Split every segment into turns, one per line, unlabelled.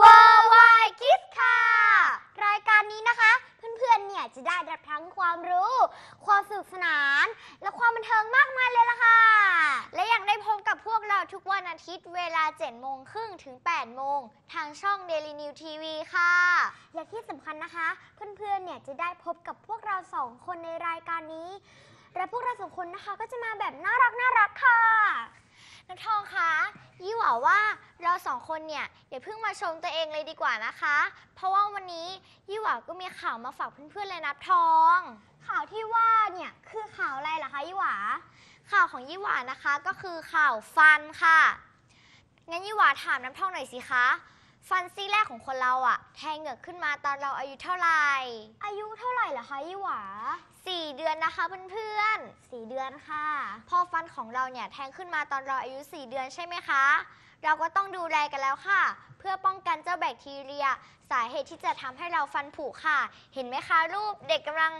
w o r l d w i d e Kids ค่ะ
รายการนี้นะคะ เพื่อนๆ เนี่ยจะได้รับทั้งความรู้ ความสนุกสนาน และความบันเทิงมากมายเลยล่ะค่ะ
และยังได้พบกับพวกเราทุกวันอาทิตย์เวลา 7 โมงครึ่งถึง 8 โมง ทางช่อง Daily New TV ค่ะ
อย่างที่สำคัญนะคะ เพื่อนๆ เนี่ยจะได้พบกับพวกเราสองคนในรายการนี้ และพวกเราสองคนนะคะก็จะมาแบบน่ารักน่ารักค่ะ
น้ำทองคะยี่หว่าว่า สองคนเนี่ยอย่าเพิ่งมาชมตัวเองเลยดีกว่านะคะ เพราะว่าวันนี้ยี่หว่าก็มีข่าวมาฝากเพื่อนๆเลยนับทอง
ข่าวที่ว่าเนี่ยคือข่าวอะไรเหรอคะยี่หว่า
ข่าวของยี่หว่านะคะก็คือข่าวฟันค่ะ งั้นยี่หว่าถามน้ำทองหน่อยสิคะ ฟันซี่แรกของคนเราอะแทงเหงือกขึ้นมาตอนเราอายุเท่าไหร่
อายุเท่าไหร่เหรอคะยี่หวา
สี่เดือนนะคะเพื่อน
สี่เดือนค่ะ
ๆพอฟันของเราเนี่ยแทงขึ้นมาตอนเราอายุ4เดือนใช่ไหมคะ เราก็ต้องดูแลกันแล้วค่ะ เพื่อป้องกันเจ้าแบคทีเรีย สาเหตุที่จะทำให้เราฟันผุค่ะ เห็นไหมคะ รูปเด็กกำลัง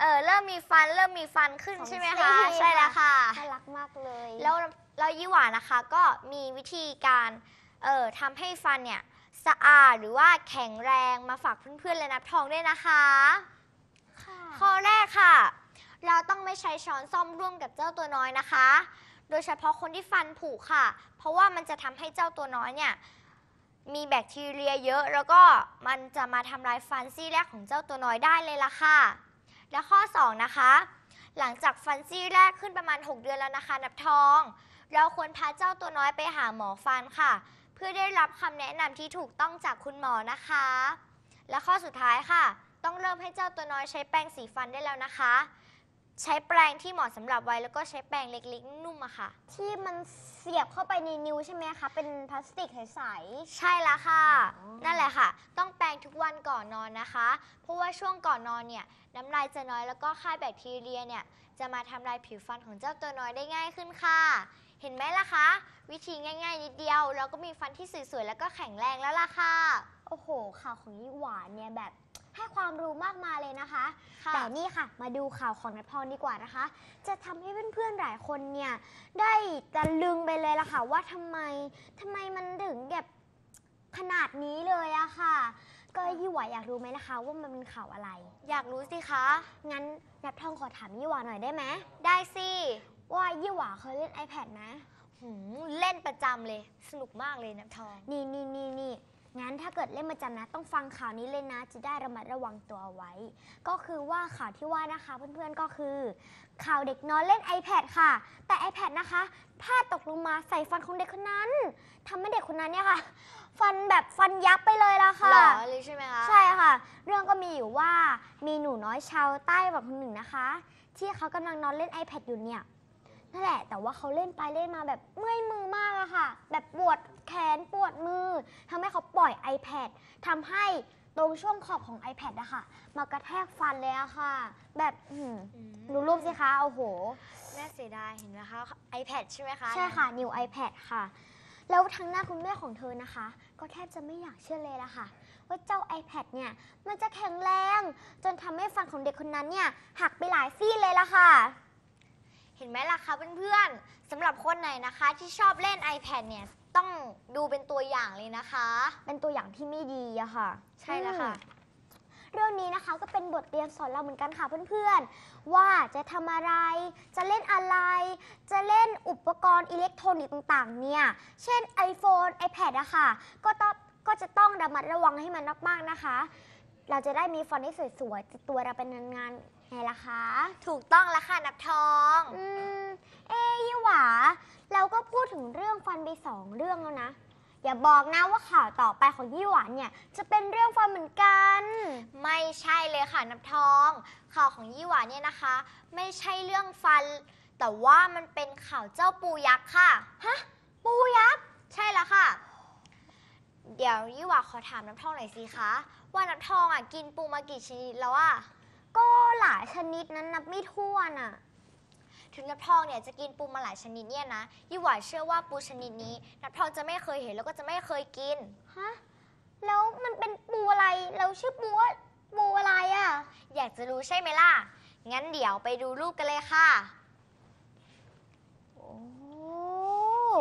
เออเริ่มมีฟันเริ่มมีฟันขึ้น
ของ
ใช่ไหม
เซ
คะ
เว่น
ใช่แล้วค่ะ
น่ารักมากเลย
แล้วแล้วยี่หวานะคะก็มีวิธีการเอ่อทำให้ฟันเนี่ย สะอาดหรือว่าแข็งแรงมาฝากเพื่อนๆและนับทองด้วยนะคะ
ค่ะ
ข้อแรกค่ะ เราต้องไม่ใช้ช้อนซ่อมร่วมกับเจ้าตัวน้อยนะคะ โดยเฉพาะคนที่ฟันผุค่ะ เพราะว่ามันจะทำให้เจ้าตัวน้อยเนี่ยมีแบคทีเรียเยอะ แล้วก็มันจะมาทำลายฟันซี่แรกของเจ้าตัวน้อยได้เลยล่ะค่ะ และข้อ 2 นะคะ หลังจากฟันซี่แรกขึ้นประมาณ 6 เดือนแล้วนะคะนับทอง เราควรพาเจ้าตัวน้อยไปหาหมอฟันค่ะ เพื่อได้รับคำแนะนำที่ถูกต้องจากคุณหมอนะคะ และข้อสุดท้ายค่ะ ต้องเริ่มให้เจ้าตัวน้อยใช้แปรงสีฟันได้แล้วนะคะ ใช้แปรงที่เหมาะสำหรับวัยแล้วก็ใช้แปรงเล็กๆ นุ่มๆอะค่ะ
ที่มันเสียบเข้าไปในนิ้วใช่ไหมคะ เป็นพลาสติกใส
ใช่แล้วค่ะ
อ๋อ
นั่นแหละค่ะ ต้องแปรงทุกวันก่อนนอนนะคะ เพราะว่าช่วงก่อนนอนเนี่ยน้ำลายจะน้อยแล้วก็ค่าแบคทีเรียเนี่ยจะมาทำลายผิวฟันของเจ้าตัวน้อยได้ง่ายขึ้นค่ะ เห็นไหมล่ะคะ วิธีง่าย ๆ นิดเดียว เราก็มีฟันที่สวยๆแล้วก็แข็งแรงแล้วล่ะค่ะ
ๆโอ้โหข่าวของยี่หวานเนี่ยแบบให้ความรู้มากมายเลยนะคะ
ค่ะ
แต่นี่ค่ะ มาดูข่าวของนัทพรดีกว่านะคะ จะทำให้เพื่อนๆหลายคนเนี่ย ได้ตะลึงไปเลยล่ะค่ะ ว่าทำไมทำไมมันถึงแบบขนาดนี้เลยอะค่ะ ก็ยี่หวาอยากรู้ไหมล่ะคะว่ามันเป็นข่าวอะไร
อยากรู้สิคะ
งั้นนัททองขอถามยี่หวาหน่อยได้ไหม
ได้สิ
ว่ายี่หวาเคยเล่น iPad ไหม
หืมเล่นประจำเลย สนุกมากเลยน้ำทอง
นี่นี่นี่นี่งั้นถ้าเกิดเล่นประจำนะ ต้องฟังข่าวนี้เลยนะ จะได้ระมัดระวังตัวเอาไว้ ก็คือว่าข่าวที่ว่านะคะเพื่อนๆก็คือ ข่าวเด็กน้อยเล่น iPad ค่ะ แต่ iPad นะคะพลาดตกลงมาใส่ฟันของเด็กคนนั้นทำให้เด็กคนนั้นเนี่ยค่ะ ฟันแบบฟันยับไปเลยละค่ะ
หล่อเลยใช่ไหมคะ
ใช่ค่ะ เรื่องก็มีอยู่ว่ามีหนูน้อยชาวใต้แบบคนหนึ่งนะคะ ที่เขากำลังนอนเล่น iPad อยู่เนี่ย นั่นแหละ แต่ว่าเขาเล่นไปเล่นมาแบบเมื่อยมือมากอะค่ะ แบบปวดแขนปวดมือทำให้เขาปล่อย iPad ทำให้ตรงช่วงขอบของ iPad อะค่ะ มากระแทกฟันเลยอะค่ะ แบบอื้อหือ
อืม
ดูรูปสิคะโอ้โห
น่าเสียดายเห็นไหมคะ iPad ใช่ไหมคะ
ใช่ค่ะ New iPad ค่ะ แล้วทางหน้าคุณแม่ของเธอนะคะ ก็แทบจะไม่อยากเชื่อเลยละค่ะ ว่าเจ้า iPad เนี่ย มันจะแข็งแรง จนทำให้ฟันของเด็กคนนั้นเนี่ย หักไปหลายซี่เลยละค่ะ
เห็นไหมล่ะคะเพื่อนๆสำหรับคนไหนนะคะที่ชอบเล่น iPad เนี่ยต้องดูเป็นตัวอย่างเลยนะคะ
เป็นตัวอย่างที่ไม่ดีอะค่ะ
ใช่แล้วค่ะ
อืมเรื่องนี้นะคะก็เป็นบทเรียนสอนเราเหมือนกันค่ะเพื่อนๆ ว่าจะทำอะไร จะเล่นอะไร จะเล่นอุปกรณ์อิเล็กทรอนิกส์ต่างๆ เนี่ย เช่น iPhone iPad อะค่ะ ก็ต้องก็จะต้องระมัดระวังให้มันมากๆนะคะ เราจะได้มีฟันที่สวยๆติดตัวเราเป็นงานๆ ไงล่ะคะ
ถูกต้องแล้วค่ะนับทอง
อืม เอ้ยี่หวา เราก็พูดถึงเรื่องฟันไปสองเรื่องแล้วนะ อย่าบอกนะว่าข่าวต่อไปของยี่หวานเนี่ย จะเป็นเรื่องฟันเหมือนกัน
ไม่ใช่เลยค่ะนับทอง ข่าวของยี่หวาเนี่ยนะคะ ไม่ใช่เรื่องฟัน แต่ว่ามันเป็นข่าวเจ้าปูยักษ์ค่ะ
ฮะ ปูยักษ์
ใช่แล้วค่ะ เดี๋ยวยี่หวาขอถามน้ำทองหน่อยสิคะ ว่าน้ำทองอะกินปูมากี่ชนิดแล้วอะ
ก็หลายชนิดนั้นนับไม่ถ้วนอะ
ถึงน้ำทองเนี่ยจะกินปูมาหลายชนิดเนี่ยนะยี่หวาเชื่อว่าปูชนิดนี้น้ำทองจะไม่เคยเห็นแล้วก็จะไม่เคยกิน
ฮะ แล้วมันเป็นปูอะไร เราชื่อปูว่าปูอะไรอะ
อยากจะรู้ใช่ไหมล่ะ งั้นเดี๋ยวไปดูรูปกันเลยค่ะ
โอ้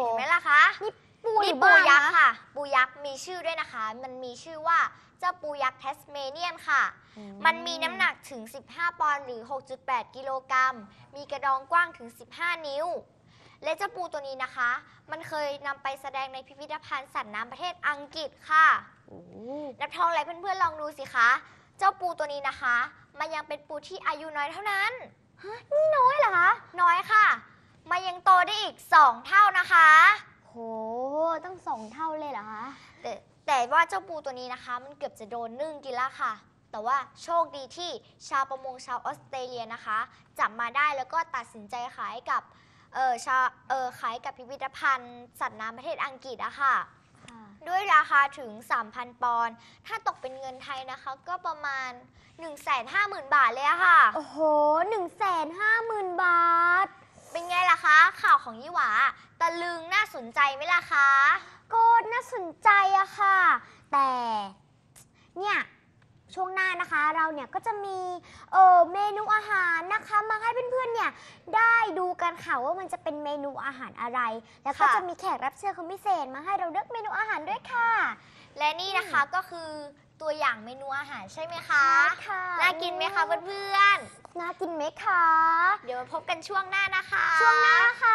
เห็นไหมล่ะคะ
นี่ ปูห
นี่
รือ
ปู
บ้าน
ยักษ์
นะ
ค่ะ ปูยักษ์มีชื่อด้วยนะคะ มันมีชื่อว่าเจ้าปูยักษ์แทสเมเนียนค่ะมันมีน้ำหนักถึง 15 ปอนด์หรือ 6.8 กิโลกรัม มีกระดองกว้างถึง 15 นิ้ว และเจ้าปูตัวนี้นะคะ มันเคยนำไปแสดงในพิพิธภัณฑ์สัตว์น้ำประเทศอังกฤษค่ะ
โอ้
นับทองอะไรเพื่อนๆลองดูสิคะ เจ้าปูตัวนี้นะคะ มันยังเป็นปูที่อายุน้อยเท่านั้น
นี่น้อยเหรอคะ
น้อยค่ะ มันยังโตได้อีก 2 เท่านะคะ
โห ตั้งสองเท่าเลยเหรอคะ
แต่แต่ว่าเจ้าปูตัวนี้นะคะ มันเกือบจะโดนนึ่งกินแล้วค่ะ แต่ว่าโชคดีที่ชาวประมงชาวออสเตรเลียนะคะ จับมาได้แล้วก็ตัดสินใจขายกับเออชาเออขายกับพิพิธภัณฑ์ สัตว์น้ำประเทศอังกฤษอะค่ะ
ค่ะ
ด้วยราคาถึง 3,000 ปอนด์ถ้าตกเป็นเงินไทยนะคะ ก็ประมาณ 150,000 บาทเลยอะค่ะ
โอ้โหหนึ่งแสนห้าหมื่นบาท
เป็นไงล่ะคะ ข่าวของยี่หวาตะลึงน่าสนใจไหมล่ะคะ
ก็น่าสนใจอะค่ะ แต่ เนี่ย ช่วงหน้านะคะเราเนี่ยก็จะมีเออเมนูอาหารนะคะ มาให้เพื่อนๆเนี่ยได้ดูกันค่ะว่ามันจะเป็นเมนูอาหารอะไร แล้วก็
ค่ะ
จะมีแขกรับเชิญคนพิเศษมาให้เราเลือกเมนูอาหารด้วยค่ะ
และนี่นะคะก็คือตัวอย่างเมนูอาหารใช่ไหมคะ
ค่ะ
น่ากินไหมคะเพื่อน
น่ากินไหมคะ
ๆ เดี๋ยวมาพบกันช่วงหน้านะคะ
ช่วงหน้าค่ะ